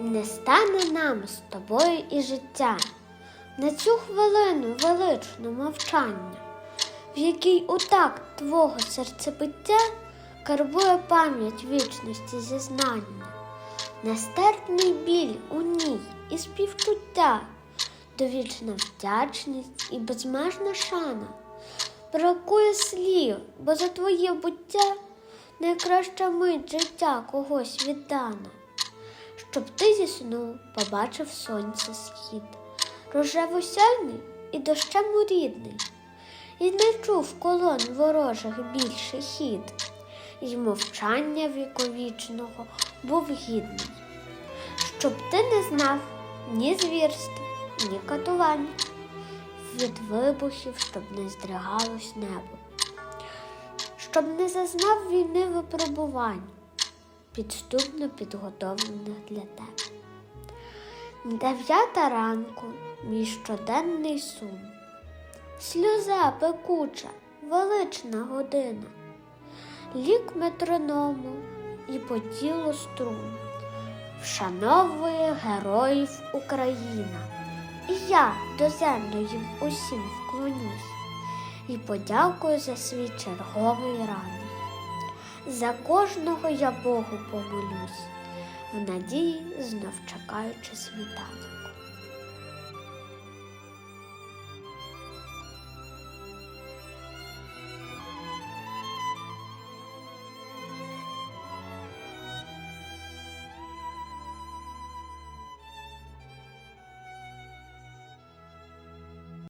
Не стане нам з тобою і життя. На цю хвилину величну мовчання, в якій у твого серцебиття карбує пам'ять вічності зізнання, нестерпний біль у ній і співчуття, довічна вдячність і безмежна шана. Бракує слів, бо за твоє буття найкраща мить життя когось віддана, щоб ти зі сну побачив сонце схід, рожево сяйний і дощем рідний, і не чув колон ворожих більше хід, і мовчання віковічного був гідний, щоб ти не знав ні звірств, ні катувань. Від вибухів, щоб не здригалось небо, щоб не зазнав війни випробувань, підступно підготовлених для тебе. Дев'ята ранку, мій щоденний сум, сльоза пекуча, велична година, лік метроному і по тілу струн, вшановує героїв Україна. І я доземно їм усім вклонюсь і подякую за свій черговий ранок. За кожного я Богу помолюсь, в надії знов чекаючи світанок.